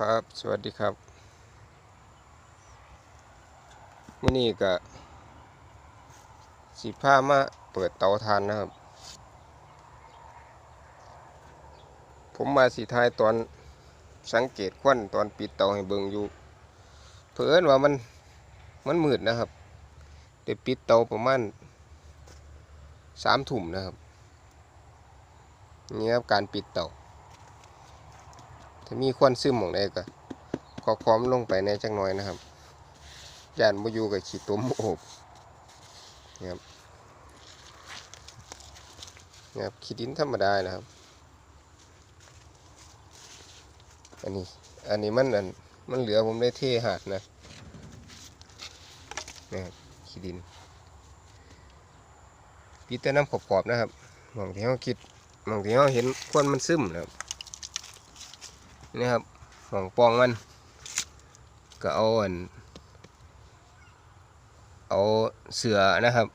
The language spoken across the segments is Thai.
ครับ สวัสดีครับมื่อนี้ก็สีผ้ามาเปิดเตาทานนะครับ ผมมาสีทายตอนสังเกตควันตอนปิดเตาให้เบิ่งอยู่เพื่อนว่ามันมันมืดนะครับเดี๋ยวปิดเตาประมาณสามถุ่มนะครับนี่ครับการปิดเตา ถ้ามีควันซึมหมองใดก็ขอความลงไปในจักหน่อยนะครับยานบ่อยู่กับขี้ตุ่มโอบนี่ครับนี่ครับขี้ดินธรรมดานะครับ อันนี้ อันนี้มันอันมันเหลือผมได้เทหาดนะนี่ครับขี้ดินปีแต่น้ำขอบๆนะครับมองที่เขาคิดมองที่เขาเห็นควันมันซึมนะครับ นี่ครับของปองมัน ก็เอาอันเอาเสือนะครับ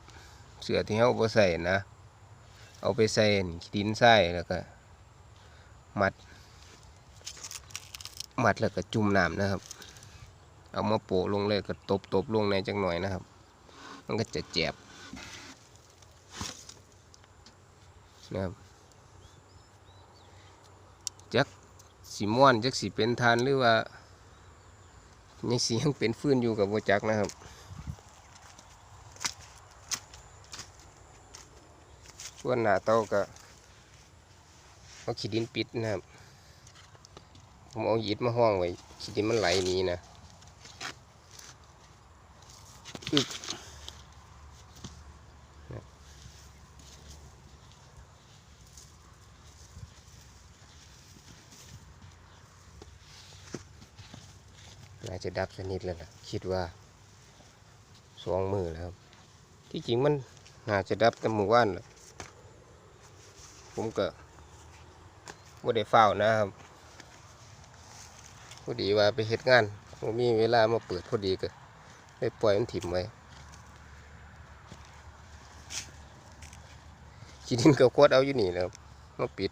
เสือที่เขาเอาไปใส่นะ เอาไปใส่ดินใส่แล้วก็ มัด มัดแล้วก็จุ่มน้ำนะครับ เอามาโปะลงเลยก็ตบตบๆลงในจังหน่อยนะครับ มันก็จะแจบนะครับจัก สีม่วนจักสีเป็นทานหรือว่ายังสียังเป็นฟื้นอยู่กับโบจักนะครับส่วนหน้าเตาก็เอาขี้ดินปิดนะครับผมเอายิดมาห้องไว้ขี้ดินมันไหลนี้นะอึนะน่า จะดับสนิทแล้วนะคิดว่าสองมือแล้วครับ ที่จริงมันน่าจะดับแต่มือว่านล่ะผมก็บ่ได้เฝ้านะครับพอดีว่าไปเฮ็ดงานผมมีเวลามาเปิดพอดีก็ได้ปล่อยมันถิ่มไว้ขีดินก็โคตรเอาอยู่นี่แล้วมาปิด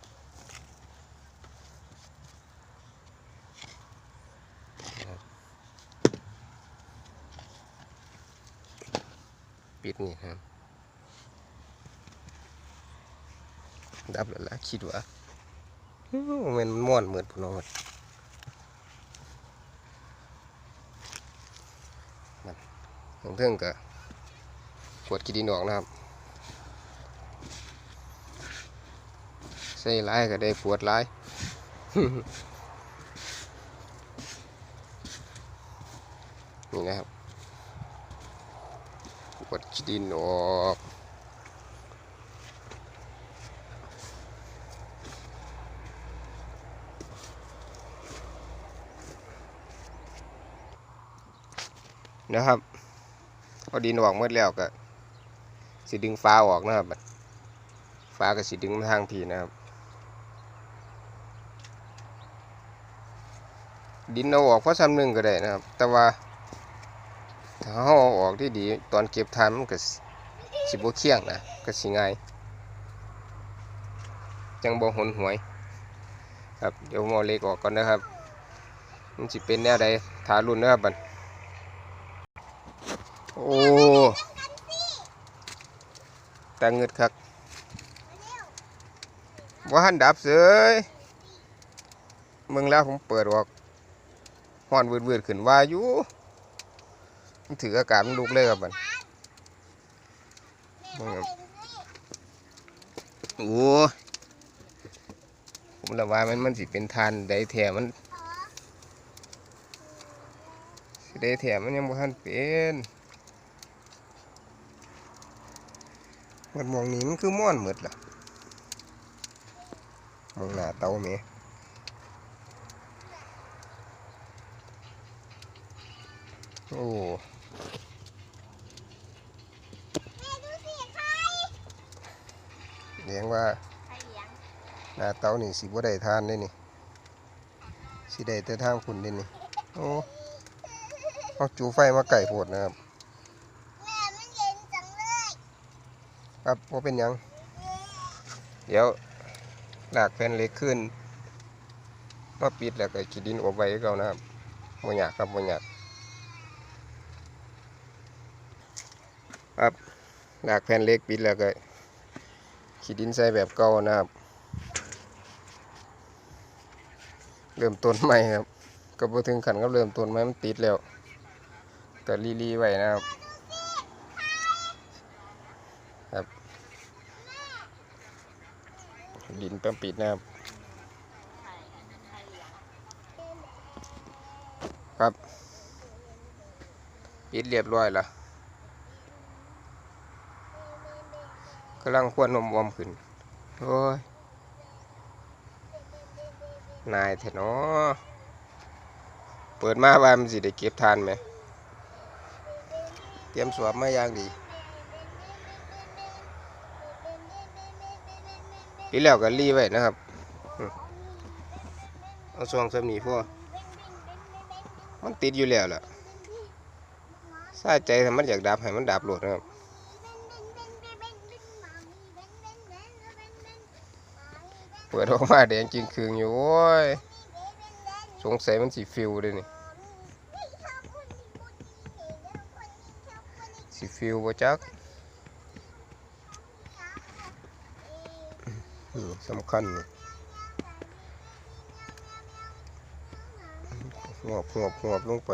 ปิดนี่ครับ ดับแล้วล่ะคิดว่ามันม่วนเหมือนพนอดมันของเทิงก็กดกิดินออกนะครับ ใส่ร้ายก็ได้ปวดร้ายนี่นะครับ กดขี้ดินออกนะครับเอาดินออกหมดแล้วก็สิดึงฟ้าออกนะครับฟ้าก็สิดึงมาทางพีนะครับ ดินเอาออกเพราะซ้ำหนึ่งก็ได้นะครับ แต่ว่า ถ้าเขาเอาออกที่ดีตอนเก็บทานมันก็สิบ่เคียงนะก็สิง่ายจังบ่หนหวย ครับเดี๋ยวมเอเล็กออกก่อนนะครับมันสิเป็นแนวใดทารุ่นนะครับบัดโอ้ตาเงึดครับว่าหันดับเสยเมืองแล้วผมเปิดออกห้อนวืดๆขึ้นว่าอยู่ ถืออากาศมันลุกเลยครับมันโอ้ผมละว่ามันมันสิเป็นทานได้แถมมันสิได้แถมมันยังบ่ทันเป็นมันมองนี้มันคือม่อนหมดล่ะมองหน้าเตาแหมโอ้ เลี้ยงว่าใครเลี้ยงหน้าเตานี่สิบ่ได้ทานได้นี่สิได้แต่ทางคุณได้นี่โอ้เอาจูไฟมาไก่โพดนะครับแม่มันเย็นจังเลยครับว่าเป็นยัง เดี๋ยวหลากแผ่นเล็กขึ้นมาปิดแล้วก็ขีดินอบไว้คือเก่านะครับบ่ยากครับบ่ยากครับหลากแผ่นเล็กปิดแล้วก็ ขีดดินใส่แบบเก่านะครับ เริ่มต้นใหม่ครับก็บ่ถึงขันกับเริ่มต้นใหม่มันติดแล้วก็รีๆไว้นะครับครับ ดินแป๊บปิดนะครับครับปิดเรียบร้อยแล้วำลังควนนมวอมขึ้น โอ้ย นายเถอะเนาะเปิดมาว่ามันสิได้เก็บทานไหม เตรียมสวมมาอย่างดีปีแล้วก็รีไว้นะครับ เอาช่วงสำนีพวกมันติดอยู่แล้วล่ะสาใจถ้ามันอยากดับให้มันดับโหลดนะครับ ปิดออกมาแดงจริงคืงอยู่โอ้ยสงสัยมันสีฟิวเลยนี่สีฟิวบ่จักสำคัญนี่งอบงอบงอบลงไป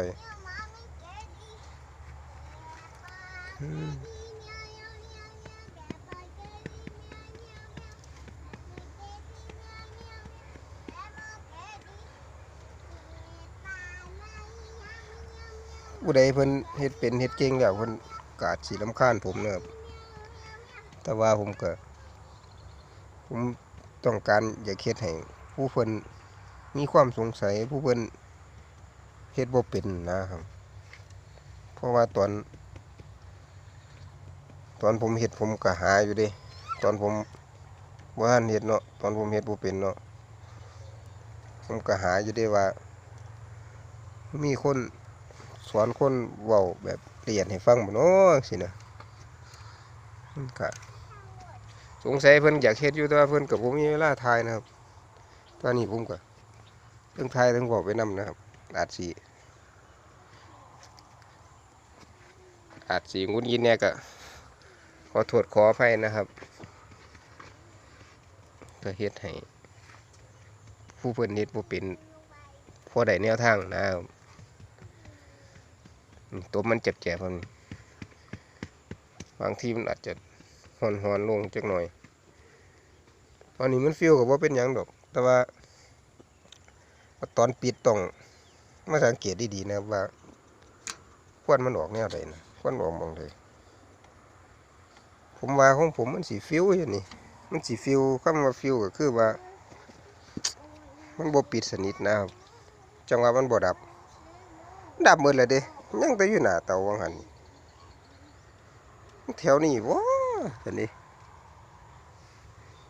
ผู้ใดเพิ่นเฮ็ดเป็นเฮ็ดเก่งแล้วเพิ่นกอาจสีลำคาญผมเนะแต่ว่าผมก็ ผมต้องการอยากเฮ็ดให้ผู้เพิ่นมีความสงสัยผู้เพิ่นเฮ็ดบ่เป็นนะครับ เพราะว่าตอน ตอนผมเฮ็ดผมก็หาอยู่เด้ตอนผมบ่ทันเฮ็ดเนาะตอนผมเฮ็ดบ่เป็นเนาะผมก็หาอยู่เด้ว่า มีคน สอนคนเว้าแบบละเอียดให้ฟังบ่เนาะสินะมันก็สงสัยเพิ่นอยากเฮ็ดอยู่แต่ว่าเพิ่นกับผมมีเวลาถ่ายนะครับ ตอนนี้ผมก็เรื่องถ่ายเรื่องบอกไปนํนะครับ อาจสิอาจสิงุนยินเนี่ยก็ขอโทษขออภัยนะครับก็เฮ็ดให้ผู้เพิ่นเฮ็ดบ่เป็นพอได้แนวทางนะครับ ตัวมันเจ็บแๆผมบางทีมันอาจจะหอนหอนๆลงจักหน่อยตอนนี้มันฟิลกับว่าเป็นยังดอก แต่ว่า ตอนปิดต้องมาสังเกตดีๆนะว่าควันมันออกแนวใดนะควันออกมองใดผมว่าของผมมันสีฟิวอย่างนี้มันสีฟิวคำว่าฟิวก็คือว่า มันบ่ปิดสนิทนะครับจังหว่ามันบ่ดับ ดับหมดเลยเด้ ยังแต่อยู่หน้าเตาวังหันแถวนี้ว้าเห็นดิ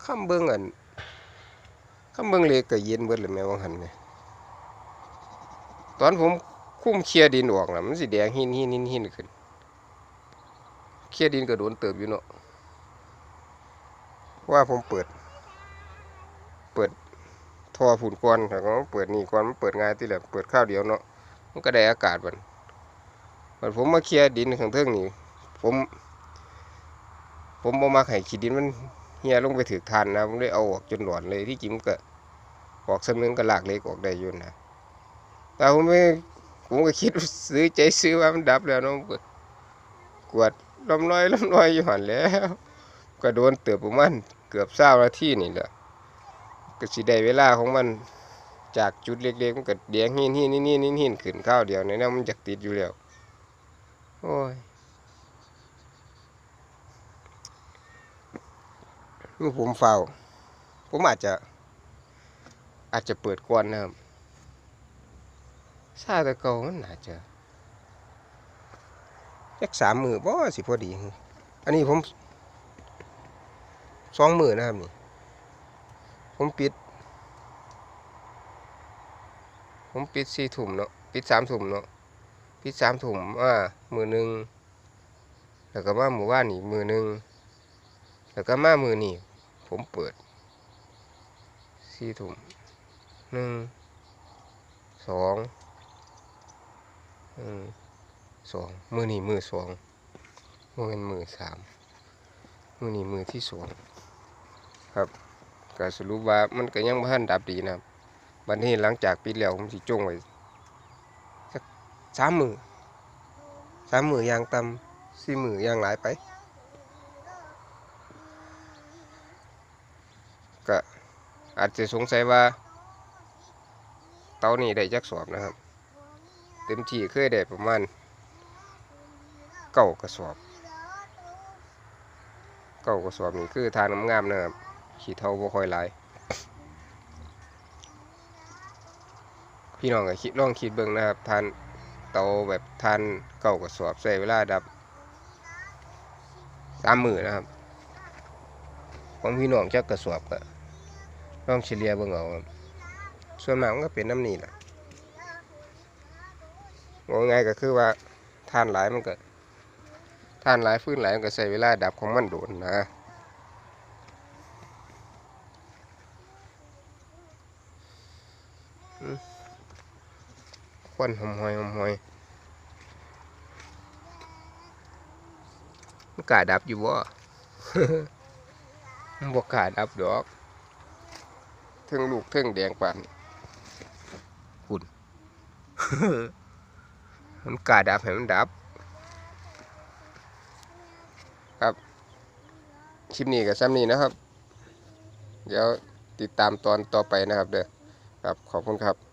คำเบิ่งอันคำเบิ่งเล็กก็เย็นเบิดเลยแม่ว่าหันเนี่ยตอนผมคุ้มเคลียดินออกน่ะมันสิแดงหินหินหินหินขึ้นเคลียดินก็โดนเติบอยู่เนาะว่าผมเปิด เปิดท่อฝุ่นก่อนแต่ก็เปิดนี่ก่อนมันเปิดง่ายที่แหละเปิดข้าวเดียวเนาะมันก็ได้อากาศบัด บัดผมมาเคลียร์ดินข้างเทิงนี่ ผม ผมบ่มักให้ขี้ดินมันเหี่ยลงไปถือทานนะผมเลยเอาออกจนหลอนเลยที่จริงมันก็ออกสำนึงก็ลากเล็กออกได้ยู่นนะแต่ผมไม่ผมก็คิดซื้อใจซื้อว่ามันดับแล้วนาะก็กวดลมลอยลมลอยอยู่หันแล้ว ก็โดนเตือบประมาณเกือบเศร้านาที่นี่แหละก็สิได้เวลาของมันจากจุดเล็กๆมันก็แดงหินหินหินหินหินหินขึ้นข้าวเดียวในนั้นมันจะติดอยู่แล้ว โอ้ยนี่ผมเฝ้า ผมอาจจะ อาจจะเปิดก่อนนะครับซาตะเกามันอาจจะยักสามมือบ่สิพอดี อันนี้ผมสองมือนะครับนี่ ผมปิด ผมปิดสี่ถุ่มเนาะ ปิดสามถุ่มเนาะ ปิดสามถุ่มอ่ามือหนึ่งแล้วก็มาหมู่บ้านนี่มือหนึ่งแล้วก็มามือนี่ผมเปิดสี่ถุ่มหนึ่งสองสองมือนี่มือสองมือเป็นมือสามมือนี่มือที่สองครับก็สรุปว่ามันก็ยังบ่ทันดับดีนะครับบัดนี้หลังจากปิดแล้วผมสิจงไว้ สามมือสามมือย่างต่ำสี่มือย่างหลายไปก็อาจจะสงสัยว่า เตานี่ได้จักสอบนะครับ เต็มที่เคยได้ประมาณเก้ากระสอบ เก้ากระสอบนี่คือทานงามๆนะครับขี้เท่าบ่ค่อยหลายพี่น้องก็คิดลองคิดเบิ่งนะครับทาน เตาแบบทานเก้ากระสอบใช้เวลาดับสามมือนะครับของพี่น้องจักกระสอบก็ลองเฉลี่ยเบิ่งเอาส่วนมากมันก็เป็นน้ำนี่แหละว่าไงก็คือว่าท่านหลายมันก็ท่านหลายฟื้นหลายมันก็ใช้เวลาดับของมันโดนนะ ควันหอมหอยหอมหอยมันกาดับอยู่บ่มันบ่กาดับดอกเทิงลูกเทิงแดงปานหุ่นมันกาดับให้มันดับ ครับคลิปนี้กับซ้ำนี้นะครับ เดี๋ยวติดตามตอนต่อไปนะครับ เด้อครับขอบคุณครับ